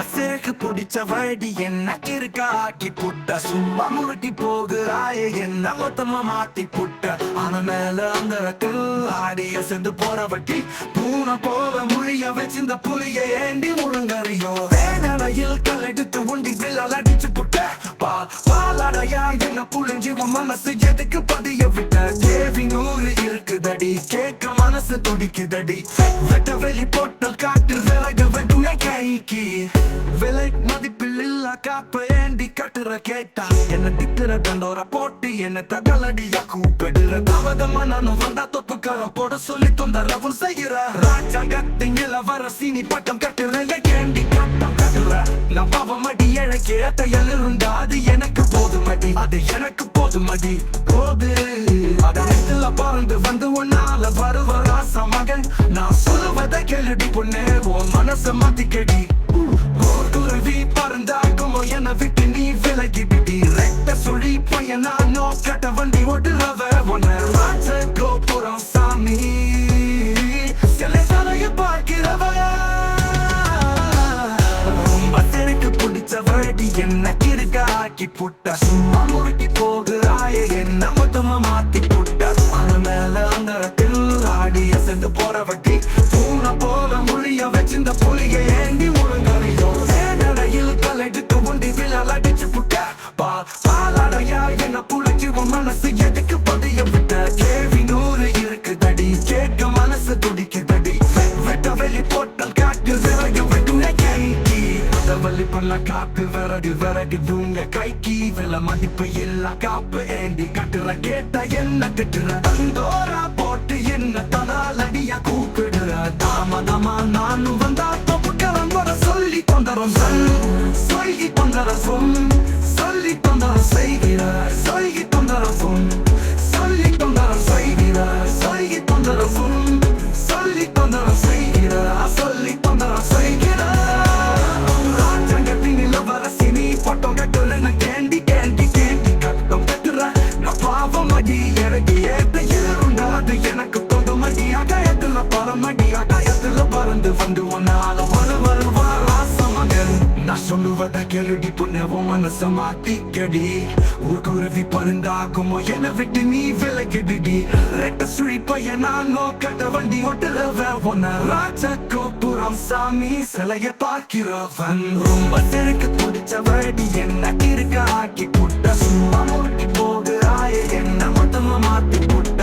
ரொம்ப பிடிச்ச வழி என்ன? கிறுக்க ஆக்கி புட்ட சும்மா முறுக்கி போகிறாயே என்ன? மொத்தமா மாத்தி புட்ட அவன் மேல அந்த ஆடிய சென்று போற வட்டி பூனை போல முழிய வச்சிருந்த புலிய ஏண்டி முழுங்கறியோ. வேனடையில் கல்லெடுத்து உண்டி வில்லால் அடிச்சு புட்ட. பால் பாலாடையா என்ன புழிஞ்சி உன் மனசு எதுக்கு பதிய விட்ட? தேவி நூறு இருக்குதடி கேட்க மனசு துடிக்குதடி. வெட்ட வெளி போட்டு விலை மதிப்பில் இல்ல காப்ப ஏண்டி கட்டுற கேட்டா. என்ன திட்டுற தண்டோர போட்டு என்ன தகலடியா கூப்பிடுற தவதமா நானும் வந்தா தொப்புக்கார போட சொல்லி தொந்தரவும் செய்யற. ராஜாங்கத்தின் இளவரசி நீ பட்டம் கட்டுறங்க கேண்டி கட்டம் கட்டுற. நான் பாவம் அடி எனக்கு ஏத்தையல் இருந்தா அது எனக்கு போதுமடி. அது எனக்கு போதுமடி. போது. அதனத்துல பறந்து வந்து உன்னால வருவ ராச மகன். நான் சொல்லுவதை கேளுடி பொண்ணு உன் மனசை மாத்திக்கடி. கேடி என்ன கிறுக்க ஆக்கி புட்ட. சும்மா முறுக்கி போகிறாயே என்ன மொத்தமா மாத்தி புட்ட? அவன் மேல அந்தரத்தில் ஆடி அசந்து போற வட்டி. பூனை போல முழிய வச்சிருந்த புலிய ஏந்தி முழுங்கறியோ சேனடையில் கலெடுத்து உண்டி விழால் அடிச்சு புட்ட. பா பாலடையா என்ன புளிச்சு உன் மனசு எதுக்கு பதிய விட்ட? கேள்வி நூறு இருக்கு தடி கேட்க மனசு துடிக்கு தடி வெட்ட வெளி போட்டு வலி பண்ண காப்பு விறகு விறகு தூங்க. கைக்கு வில மதிப்பு இல்ல காப்பு ஏண்டி கட்டுற கேட்ட என்ன திட்டுற. தந்தோரா போட்டு என்ன தலாலடியா கூப்பிடுற. தாமதமா நானும் வந்தா தொப்புக்கலம் வர சொல்லி தொந்தரம் சொல்லி தொந்தர சொல் பரமடி அகாயத்துல பறந்து வந்து ஒன்னால வர வருவா ராசமகன் நான் சொல்லுவத கேளுடி புண்ணவும் மனச மாத்திக்கடி. ஊர்குருவி பருந்தாகுமோ என விட்டு நீ விலகிடுடி. ரெட்ட சுழி பையனா நோக்கட்ட வண்டி ஒட்டுறவ உன்ன ராஜ கோபுரம் சாமி சிலைய பார்க்கிறவன். ரொம்ப தெருக்கு பிடிச்ச வழி என்ன? இருக்க ஆக்கி புட்ட சும்மா முறுக்கி போகிறாயே என்ன மொத்தமா மாத்தி புட்ட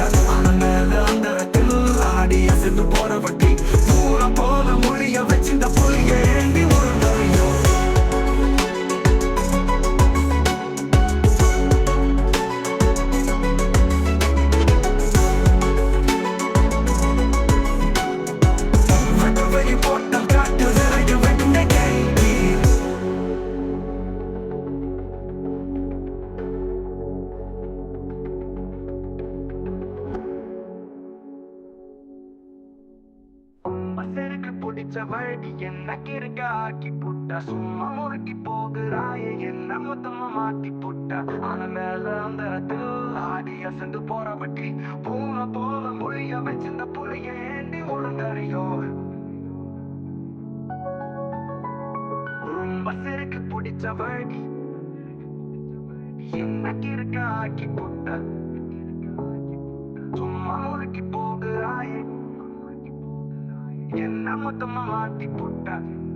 மசருக்கு பிடிச்ச வழி என்ன? கிறுக்க ஆக்கி புட்ட. சும்மா முறுக்கி போகிறாயே என்ன மொத்தமா மாத்தி புட்ட? ஆன மேல அந்த ஆடி அசந்து போற பற்றி பூனை போல மொழிய வச்சிருந்த புளிய ஏண்டி ஒழுங்கறியோ ரொம்ப சிறுக்கு பிடிச்ச வழி. என்ன கிறுக்க ஆக்கி புட்ட? முறுக்கி போகிறாயே என்ன மொத்தமா மாத்தி